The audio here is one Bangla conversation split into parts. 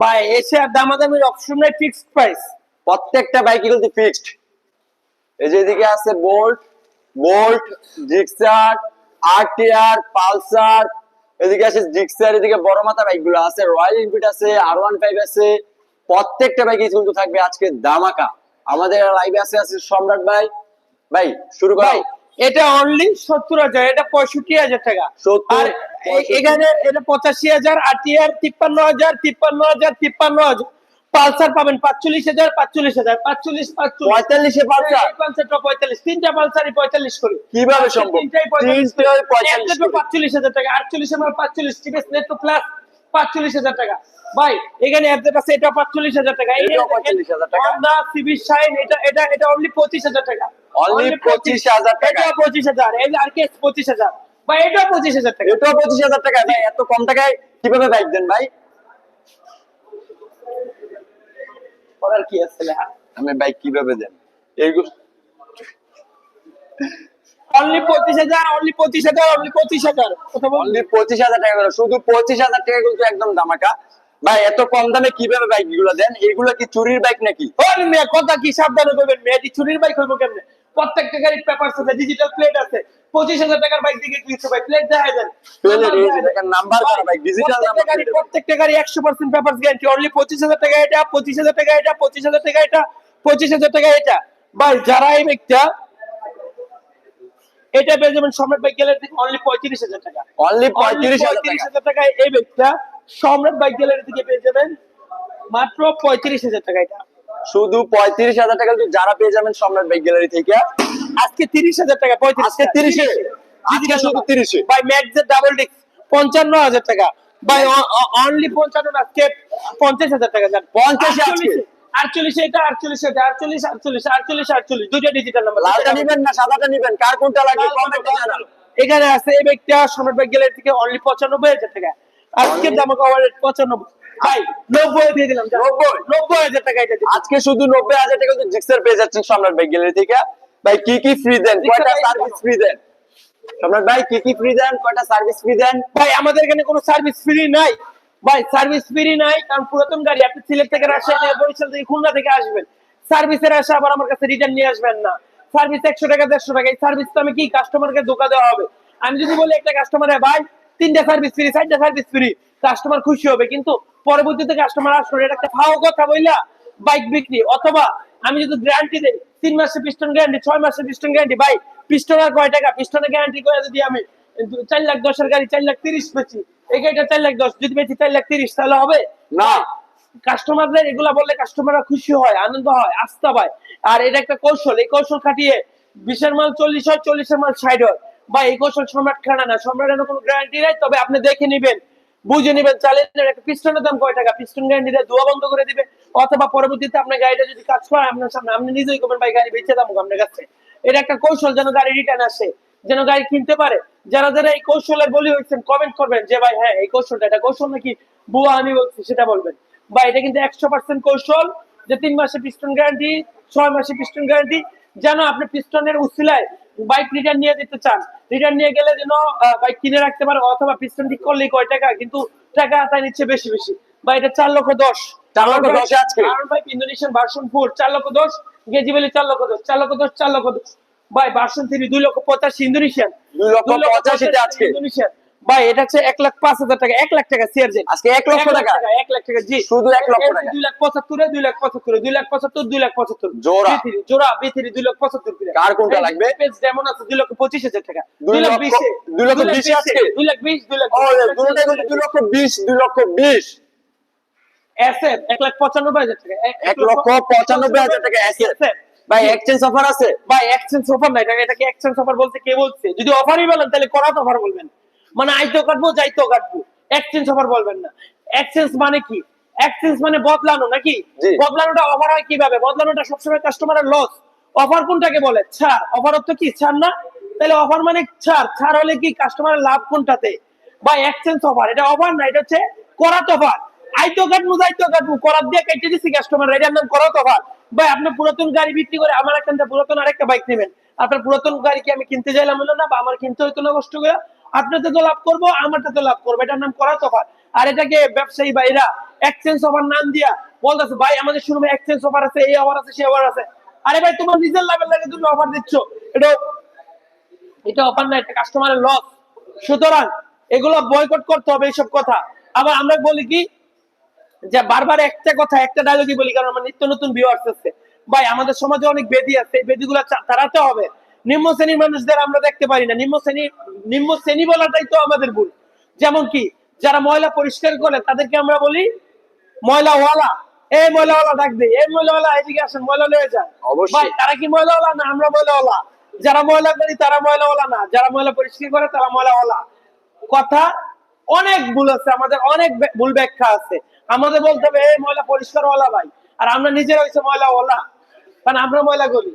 ভাই এসে আর দামাদামির অপশন নাই ফিক্সড প্রাইস প্রত্যেকটা বাইক কিন্তু ফিক্সড এই যে এদিকে আছে Bolt Bolt Gixxer RTR Pulsar এদিকে আছে জিক্সার এদিকে বড় মাথা বাইকগুলো আছে রয়্যাল এনফিল্ড আছে আর ওয়ান ফাইভ আছে। প্রত্যেকটা বাইক কিন্তু থাকবে আজকে দামাকা আমাদের লাইভে আছে আছে সম্রাট ভাই। ভাই শুরু ভাই এটা অনলি সত্তর হাজার এটা পঁয়ষট্টি হাজার টাকা। 70, আর এ- এখানে এটা পঁচাশি হাজার আটিয়ার তিপ্পান্ন হাজার তিপ্পান্ন হাজার তিপ্পান্ন হাজার। পালসার পাবেন পাঁচচল্লিশ হাজার পাঁচচল্লিশ হাজার পাঁচচল্লিশ পঁয়তাল্লিশে পালসার? পালসারটা পঁয়তাল্লিশ তিনটা পালসারই পঁয়তাল্লিশ করে। কীভাবে সম্ভব? পঁয়তাল্লিশ পঁয়তাল্লিশ পাঁচচল্লিশ হাজার টাকা আটচল্লিশ আমার পাঁচচল্লিশ টিভিএস নেট্রো প্লাস পাঁচচল্লিশ হাজার টাকা। ভাই এখানে অ্যাপডেট আছে এটা পাঁচচল্লিশ হাজার টাকা। এটাও 45,000 টাকা। হন্ডা সিবি শাইন এটা এটা এটা অনলি পঁচিশ হাজার টাকা। Only 25,000 টাকা। পঁচিশ হাজার এই আর কে পঁচিশ হাজার। ভাই এটাও পঁচিশ হাজার টাকা। এটাও পঁচিশ হাজার টাকা। ভাই এত কম টাকায় কীভাবে বাইক দেন ভাই? করার কি আছে আমি বাইক কীভাবে দেন? এইগুলো অনলি পঁচিশ হাজার অনলি পঁচিশ হাজার অনলি পঁচিশ হাজার। অনলি পঁচিশ হাজার টাকা করে। শুধু পঁচিশ হাজার টাকা কিন্তু একদম দামাকা ভাই এত কম দামে কীভাবে বাইকগুলো দেন? এগুলো কি চুরির বাইক নাকি? মেয়ে কথা কি সাবধানে করবেন মেয়ে এটি চুরির বাইক হইব কেমনে? প্রত্যেকটা গাড়ির পেপারস আছে ডিজিটাল প্লেট আছে। পঁচিশ হাজার টাকার বাইক দিকে কি ভাই প্লেট দেখা যায় Plate এই যে দেখেন number করা bike, digital প্রত্যেকটা গাড়ি প্রত্যেকটা গাড়ি একশো পার্সেন্ট পেপার গ্যারান্টি অনলি পঁচিশ হাজার টাকা এটা পঁচিশ হাজার টাকা এটা পঁচিশ হাজার টাকা এটা পঁচিশ হাজার টাকা এটা। ভাই যারা এই বাইকটা এটা পেয়ে যাবেন সম্রাট বাইক গ্যালারি থেকে অনলি পঁয়ত্রিশ হাজার টাকা। অনলি পঁয়ত্রিশ হাজার টাকা। এই বাইকটা সম্রাট বাইক গ্যালারি থেকে পেয়ে যাবেন মাত্র পঁয়ত্রিশ হাজার টাকা এটা। শুধু পঁয়ত্রিশ হাজার টাকা যারা পেয়ে যাবেন সম্রাট বাইক গ্যালারি থেকে। আজকে তিরিশ হাজার টাকা পঁয়ত্রিশ আজকে 30 এ? আজকে শুধু 30 এ? বাই ম্যাক্সের ডাবল ডিস্ক পঞ্চান্ন হাজার টাকা। বাই অনলি পঞ্চান্ন আজকে পঞ্চাশ হাজার টাকা। যান 50 এ আজকে? আটচল্লিশ এটা আটচল্লিশ এটা আটচল্লিশ আটচল্লিশ আটচল্লিশ আটচল্লিশ। দুইটা ডিজিটাল নাম্বার লালটা নিবেন না সাদাটা নিবেন? কার কোনটা লাগবে? এখানে আছে এই ব্যক্তিটা সম্রাট ব্যাগ গ্যালারি থেকে অনলি পঁচানব্বই হাজার টাকা। আজকে Only- দাম পঁচানব্বই। ভাই নব্বই দিয়ে দিলাম যান। 90? নব্বই হাজার টাকা এটা আজকে শুধু নব্বই হাজার টাকা কিন্তু জিক্সার পেয়ে যাচ্ছেন সম্রাট গ্যালারি থেকে। ভাই কি কি ফ্রি দেন? কয়টা সার্ভিস ফ্রি দেন? সম্রাট ভাই কি কি ফ্রি দেন? কয়টা সার্ভিস ফ্রি দেন? ভাই আমাদের এখানে কোনো সার্ভিস ফ্রি নাই। ভাই সার্ভিস ফ্রি নাই কারণ পুরাতন গাড়ি আপনি সিলেট থেকে রাজশাহী থেকে বরিশাল থেকে খুলনা থেকে আসবেন। সার্ভিসের আসে আবার আমার কাছে রিটার্ন নিয়ে আসবেন না। সার্ভিস একশো টাকা দেড়শো টাকা এই সার্ভিস তো আমি কি কাস্টমারকে ধোকা দেওয়া হবে? আমি যদি বলি একটা কাস্টমারে ভাই তিনটা সার্ভিস ফ্রি চারটা সার্ভিস ফ্রি কাস্টমার খুশি হবে কিন্তু পরবর্তীতে কাস্টমার আসবে এটা একটা ফাও কথা বললা বাইক বিক্রি। অথবা আমি যদি গ্যারান্টি দেই তিন মাসের পিস্টন গ্যারান্টি ছয় মাসের পিস্টন গ্যারান্টি ভাই পিস্টনের কয় টাকা? পিস্টনের গ্যারান্টি করে যদি আমি চার লাখ দশের গাড়ি চার লাখ তিরিশ বেচি এই গাড়িটা চার লাখ দশ যদি বেচি চার লাখ তিরিশ তাহলে হবে? না। কাস্টমারদের এগুলা বললে কাস্টমাররা খুশি হয় আনন্দ হয় আস্থা পায়। আর এটা একটা কৌশল এই কৌশল খাটিয়ে বিশের মাল চল্লিশ হয় চল্লিশের মাল ষাট হয়। বা এই কৌশল সম্রাট খানা না সম্রাটের কোনো গ্যারান্টি নাই তবে আপনি দেখে নিবেন। বুঝে নিবেন চালের একটা পিস্টনের দাম কয় টাকা? পিস্টন গ্যারান্টি দিয়ে ধোয়া বন্ধ করে দিবে। অথবা পরবর্তীতে আপনার গাড়িটা যদি কাজ করে, আপনার সামনে আপনি নিজেই করবেন ভাই, গাড়ি বেঁচে দাম আপনার কাছে। এটা একটা কৌশল, যেন গাড়ি রিটার্ন আসে, যেন গাড়ি কিনতে পারে। যারা যারা এই কৌশলের বলি হয়েছেন কমেন্ট করবেন যে, ভাই হ্যাঁ এই কৌশলটা, এটা কৌশল নাকি বুয়া আমি বলছি, সেটা বলবেন। বা এটা কিন্তু একশো পার্সেন্ট কৌশল যে, তিন মাসে পিস্টন গ্যারান্টি ছয় মাসে পিস্টন গ্যারান্টি যেন আপনি পিস্টনের উসিলায় বাইক রিটার্ন নিয়ে যেতে চান রিটার্ন নিয়ে গেলে যেন বাইক কিনে রাখতে পারে অথবা পিস্টন ঠিক করলেই কয় টাকা কিন্তু টাকা তাই নিচ্ছে বেশি বেশি। বা এটা চার লক্ষ দশ। চার লক্ষ দশ আছে কারণ ভাই ইন্দোনেশিয়ান ভার্সন ফোর চার লক্ষ দশ গেজিবেলি চার লক্ষ দশ চার লক্ষ দশ চার লক্ষ দশ। ভাই ভার্সন থ্রি দুই লক্ষ পঁচাশি ইন্দোনেশিয়ান দুই লক্ষ পঁচাশিতে আজকে। ইন্দোনেশিয়ান ভাই এটা হচ্ছে এক লাখ পাঁচ হাজার টাকা এক লাখ টাকা আজকে এক লক্ষ টাকা। এক লাখ টাকা জি। শুধু এক লক্ষ টাকা। দুই লাখ পঁচাত্তরে দুই লাখ পঁচাত্তরে দুই লাখ পঁচাত্তর দুই লাখ পঁচাত্তর। জোড়া। জোড়া বিথিরি দুই লাখ পঁচাত্তর করে। কোনটা লাগবে? পেজ যেমন আছে দুই লক্ষ পঁচিশ হাজার টাকা। দুই লাখ বিশে। দুই লক্ষ বিশে আজকে? দুই লাখ বিশ দুই লাখ দুই লক্ষ বিশ দুই লক্ষ বিশ। অ্যাসেট এক লাখ পঁচানব্বই হাজার টাকা। এক লক্ষ পঁচানব্বই হাজার টাকা ভাই এক্সচেঞ্জ অফার আছে? ভাই এক্সচেঞ্জ অফার না এটাকে এটাকে এক্সচেঞ্জ অফার বলতে কে বলছে? যদি অফারই বলেন তাহলে করাত অফার বলবেন। মানে আইতেও কাটবো যাইতেও কাটবো। এক্সচেঞ্জ অফার বলবেন না। এক্সচেঞ্জ মানে কি? এক্সচেঞ্জ মানে বদলানো নাকি? বদলানোটা অফার হয় কীভাবে? বদলানোটা সবসময় কাস্টমারের লস অফার কোনটাকে বলে? ছাড়। অফার অর্থ কি? ছাড় না? তাহলে অফার মানে ছাড়। ছাড় হলে কি কাস্টমারের লাভ কোনটাতে? বা এক্সচেঞ্জ অফার এটা অফার না? এটা হচ্ছে করাত অফার আইতো কাটবো যাইতো কাটবো। করাত দিয়ে কেটে দিচ্ছি কাস্টমার এটার নাম করাত অফার ভাই আপনি পুরাতন গাড়ি বিক্রি করে আমার থেকে পুরাতন আরেকটা বাইক নেবেন। আপনার পুরাতন গাড়ি কি আমি কিনতে চাইলাম না? বা আমার কিনতে হইতো না কষ্ট করে? আপনারটা তো লাভ করব, আমারটা তো লাভ করব। এটার নাম করাত অফার আর এটাকে ব্যবসায়ী ভাইরা এক্সচেঞ্জ অফার নাম দিয়া বলতেছে, ভাই, আমাদের শোরুমে এক্সচেঞ্জ অফার আছে, এই অফার আছে, সেই অফার আছে। আরে ভাই, তোমার নিজের লাভের লাগে তুমি অফার দিচ্ছ। এটা এটা অফার না, এটা কাস্টমারের লস সুতরাং এগুলো বয়কট করতে হবে এইসব কথা। আবার আমরা বলি কি, যে বারবার একটা কথা, একটা ডায়লগই বলি, কারণ আমার নিত্য নতুন ভিউয়ার্স আছে। ভাই, আমাদের সমাজে অনেক বেদি আছে, এই বেদিগুলো তাড়াতে হবে। নিম্ন শ্রেণির মানুষদের আমরা দেখতে পারি না। নিম্ন শ্রেণি নিম্ন শ্রেণি বলাটাই তো আমাদের ভুল। যেমন কি যারা ময়লা পরিষ্কার করে তাদেরকে আমরা বলি ময়লাওয়ালা। এই ময়লাওয়ালা ডাক দে এই ময়লাওয়ালা এদিকে আসেন ময়লা লয়ে যান। অবশ্যই। ভাই তারা কি ময়লাওয়ালা না আমরা ময়লাওয়ালা? যারা ময়লা করি তারা ময়লাওয়ালা না। যারা ময়লা পরিষ্কার করে তারা ময়লাওয়ালা। কথা অনেক ভুল আছে আমাদের অনেক ভুল ব্যাখ্যা আছে। আমাদের বলতে হবে এই ময়লা পরিষ্কার ওয়ালা ভাই। আর আমরা নিজেরা হইছে ময়লা ওয়ালা কারণ আমরা ময়লা করি।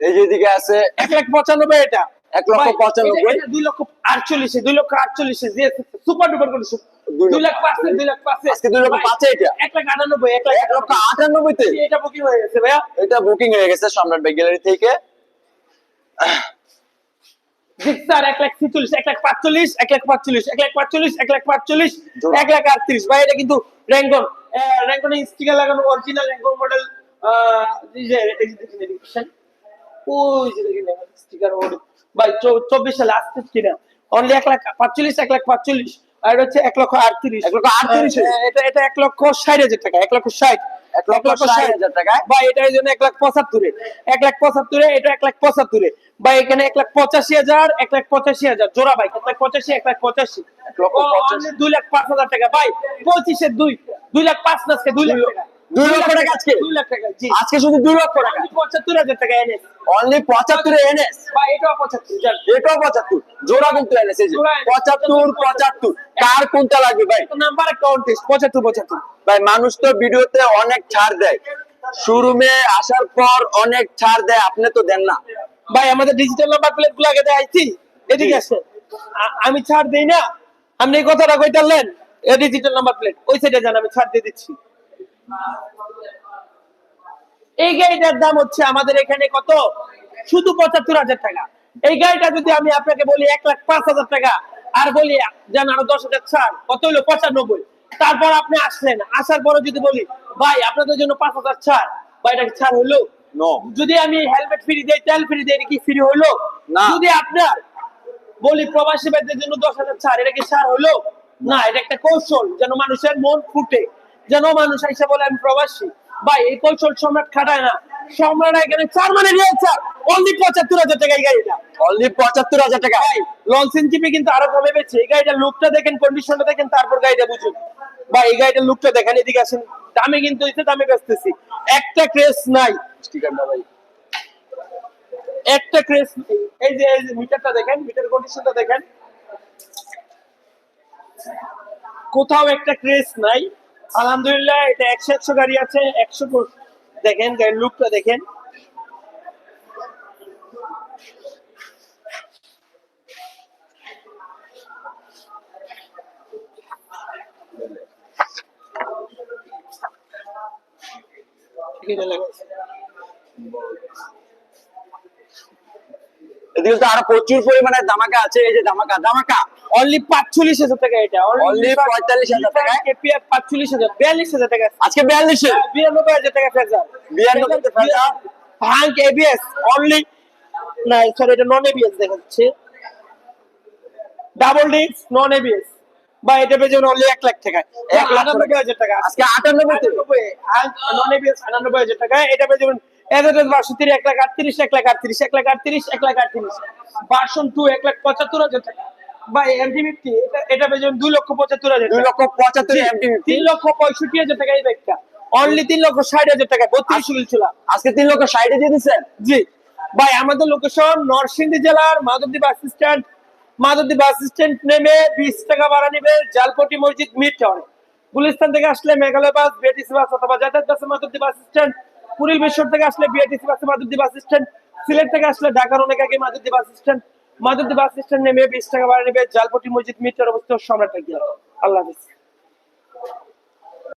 এই যে এদিকে আছে এক লাখ পঁচানব্বই এটা। এক লক্ষ পঁচানব্বই। দুই লক্ষ আটচল্লিশে দুই লক্ষ আটচল্লিশে যে সুপার ডুপার করে দুই লাখ পাঁচে দুই লাখ পাঁচে। আজকে দুই লক্ষ পাঁচে এটা? এক লাখ আটানব্বই এক লাখ এক লক্ষ আটানব্বইতে। এটা বুকিং হয়ে গেছে ভাইয়া। এটা বুকিং হয়ে গেছে সম্রাট ভাই গ্যালারি থেকে। জিক্সার এক লাখ ছিচল্লিশ এক লাখ পাঁচচল্লিশ এক লাখ পাঁচচল্লিশ এক লাখ পাঁচচল্লিশ এক লাখ পাঁচচল্লিশ। এক লাখ আটত্রিশ। ভাই এটা কিন্তু র্যাঙ্কন র্যাঙ্কন স্টিকার লাগানো অরিজিনাল র্যাঙ্কন মডেল ওই যে দেখেন স্টিকার ভাই চব্বিশ সালে আসতে কিনা? অনলি এক লাখ পাঁচচল্লিশ এক লাখ পাঁচচল্লিশ আর হচ্ছে এক লক্ষ আটত্রিশ। এক লক্ষ আটত্রিশ? এটা এটা এক লক্ষ ষাট হাজার টাকা এক লক্ষ ষাট। এক লক্ষ ষাট হাজার টাকায়? বা এটা জন্য এক লাখ পঁচাত্তরে। এক লাখ পঁচাত্তরে এটা এক লাখ পঁচাত্তরে। বা এখানে এক লাখ পঁচাশি হাজার এক লাখ পঁচাশি হাজার। জোড়া বাইক এক লাখ পঁচাশি এক লাখ পঁচাশি। দুই লাখ পাঁচ হাজার টাকা। ভাই পঁচিশের দুই দুই লাখ পাঁচ আজকে দুই লাখ টাকা। দুই লক্ষ টাকা আজকে? দুই লাখ টাকা আজকে শুধু দুই লক্ষ টাকা। পঁচাত্তর হাজার টাকা এনে অনলি পঁচাত্তরে এনএস এটাও পঁচাত্তর এটাও পঁচাত্তর। জোড়া কিন্তু এনএস পঁচাত্তর পঁচাত্তর। কার কোনটা লাগবে ভাই? নাম্বার একটা পঁচাত্তর পঁচাত্তর। ভাই মানুষ তো ভিডিওতে অনেক ছাড় দেয়। শোরুমে আসার পর অনেক ছাড় দেয় আপনি তো দেন না। ভাই আমাদের ডিজিটাল নাম্বার প্লেটগুলো আগে দেখাইছি এদিকে আসে আ- আমি ছাড় দেই না। আপনি এই কথাটা কইতালেন এ ডিজিটাল নাম্বার প্লেট ওই সাইডে যান আমি ছাড় দিয়ে দিচ্ছি। এই গাড়িটার দাম হচ্ছে আমাদের এখানে কত? শুধু পঁচাত্তর হাজার টাকা। এই গাড়িটা যদি আমি আপনাকে বলি এক লাখ পাঁচ হাজার টাকা আর বলি যান আরও দশ হাজার ছাড় কত হলো? পঁচানব্বই। তারপর আপনি আসলেন আসার পরে যদি বলি ভাই আপনাদের জন্য পাঁচ হাজার ছাড়। বা এটাকে ছাড় হলো? নো যদি আমি হেলমেট ফ্রি দেই তেল ফ্রি দেই কি ফ্রি হলো? না। যদি আপনার বলি প্রবাসী ভাইদের জন্য দশ হাজার ছাড় এটা কি ছাড় হলো? না এটা একটা কৌশল যেন মানুষের মন ফুটে। যেন মানুষ এসে বলে আমি প্রবাসী। ভাই এই কৌশল সম্রাট খাটায় না। সম্রাট এখানে চার মানে অনলি পঁচাত্তর হাজার টাকা এই গাড়িটা। অনলি পঁচাত্তর হাজার টাকা? ভাই লঞ্চেন চিপে কিন্তু আরও কমে পেয়েছে এই গাড়িটার লুকটা দেখেন কন্ডিশনটা দেখেন তারপর গাড়িটা বুঝুন। এই গাড়িটার লুকটা দেখেন এদিকে আসেন। দামে কিন্তু দামে বেচতেছি। একটা ক্রেস নাই। স্টিকারটা ভাই। একটা ক্রেস এই যে এই যে মিটারটা দেখেন মিটার কন্ডিশনটা দেখেন। কোথাও একটা ক্রেস নাই। আলহামদুলিল্লাহ, এটা একশো একশো গাড়ি আছে, একশো দেখেন, গাড়ির লুকটা দেখেন। এদিকে তো আরও প্রচুর পরিমাণে ধামাকা আছে, এই যে ধামাকা ধামাকা অনলি পাঁচচল্লিশ হাজার টাকা এটা। Only 45,000 টাকা? কেপিআর টাকা। আজকে বিয়াল্লিশে। হ্যাঁ, বিরানব্বই হাজার টাকা ফেজার 92 তে ভাঙ্ক এবিএস অনলি না সরি এটা নন এবিএস দেখাচ্ছে। ডাবল ডিস্ক নন এবিএস বা এটা পেয়ে যাবেন অনলি এক লাখ টাকা এক লাখ আটানব্বই হাজার টাকা। আজকে আটানব্বইতে নন এবিএস আটানব্বই হাজার টাকা। এটা পেয়ে যাবেন এভারেজ বাষট্টি এক লাখ আটত্রিশ এক লাখ আটত্রিশ এক লাখ আটত্রিশ এক লাখ আটত্রিশ। বাসন টু এক লাখ পঁচাত্তর হাজার টাকা। এমটি ফিফটি এটা এটা পেয়ে যাবেন দুই লক্ষ পঁচাত্তর হাজার দুই লক্ষ পঁচাত্তর তিন লক্ষ পঁয়ষট্টি হাজার টাকা এই ব্যাগটা অনলি তিন লক্ষ ষাট হাজার টাকা বত্রিশ ছিল। আজকে তিন লক্ষ ষাটে দিয়ে দিচ্ছেন? জি। ভাই আমাদের লোকেশন নরসিংদী জেলার Madhabdi bus stand Madhabdi bus stand নেমে বিশ টাকা ভাড়া নেবে জালপটি মসজিদ মিড টাউনে গুলিস্তান থেকে আসলে মেঘালয় বাস বিআরটিসি বাস অথবা যাতায়াত বাসে মাধবদী বাস স্ট্যান্ড পুরীর বেশর থেকে আসলে বিআরটিসি বাসে মাধবদী বাস স্ট্যান্ড সিলেট থেকে আসলে ঢাকার অনেক আগে Madhabdi bus stand Madhabdi bus stand নেমে বিশ টাকা ভাড়া নেবে, জালপটি মসজিদ মিটার অবস্থা অবস্থিত সম্রাট আল্লাহ হাফিজ।